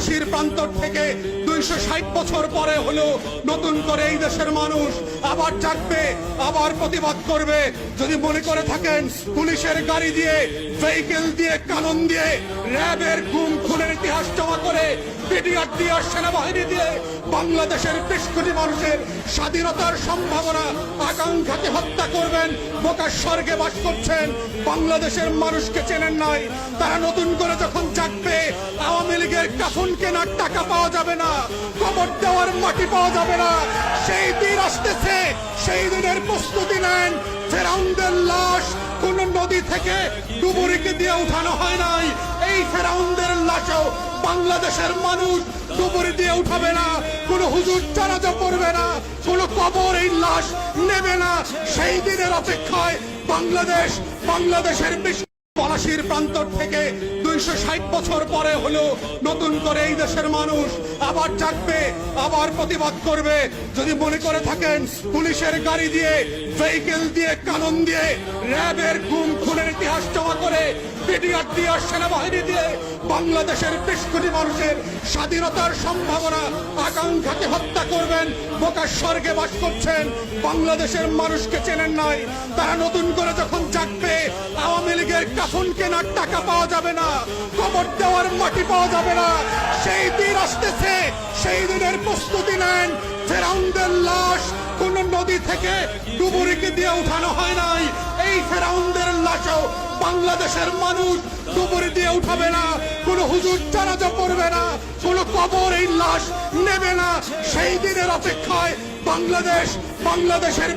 পলাশির প্রান্তর থেকে দুইশো ষাট বছর পরে হলো নতুন করে এই দেশের মানুষ আবার জাগবে, আবার প্রতিবাদ করবে। যদি মনে করে থাকেন, পুলিশের গাড়ি দিয়ে ভেহিকেল দিয়ে, কানন দিয়ে, র্যাবের গুম, খুনের ইতিহাস জমা করে পিডিআর দিয়ে, সেনাবাহিনী দিয়ে বাংলাদেশের বেশ কোটি মানুষের স্বাধীনতার সম্ভাবনা আকাঙ্ক্ষাকে হত্যা করবেন বোকার স্বর্গে বাস করছেন, বাংলাদেশের মানুষকে চেনেন নাই। তারা নতুন করে যখন জাগবে, আওয়ামী লীগের কাফন কেনার টাকা পাওয়া যাবে না, কবর দেওয়ার মাটি পাওয়া যাবে না। সেই দিন আসতেছে, সেই দিনের প্রস্তুতি নেন, ফেরাউনদের লাশ কোন নদী থেকে ডুবুরিকে দিয়ে উঠানো হয় নাই। এই ফেরাউনদের লাশও বাংলাদেশের মানুষ ডুবুরি দিয়ে উঠাবে না। কোন হুজুর জানাজা পড়বে না। কোন কবর এই লাশ নেবে না। সেই দিনের অপেক্ষায় বাংলাদেশ, বাংলাদেশের বিশ্ব পলাশির প্রান্তর থেকে দুইশো ষাট বছর পরে হলো নতুন করে এই দেশের মানুষ আবার জাগবে, আবার প্রতিবাদ করবে। যদি মনে করে থাকেন, পুলিশের গাড়ি দিয়ে ভেহিকেল দিয়ে, কানন দিয়ে, র্যাবের গুম সেনাবাহিনী দিয়ে বাংলাদেশের কোটি মানুষের স্বাধীনতার সম্ভাবনা, আকাঙ্ক্ষাকে হত্যা করবেন বোকার স্বর্গে বাস করছেন, বাংলাদেশের মানুষকে চেনেন নাই। তারা নতুন করে যখন জাগবে, আওয়ামী লীগের কাফন কেনার টাকা পাওয়া যাবে না, কবর দেওয়ার মাটি পাওয়া যাবে না। সেই দিন আসতেছে, সেই দিনের প্রস্তুতি নেন। ফেরাউনদের লাশ কোন নদী থেকে ডুবুরিকে দিয়ে উঠানো হয় নাই। এই ফেরাউনদের লাশও বাংলাদেশের মানুষ দুপুরে দিয়ে উঠাবে না, কোন হুজুর জানাজা পড়বে না, কোন কবর এই লাশ নেবে না। সেই দিনের অপেক্ষায় বাংলাদেশ, বাংলাদেশের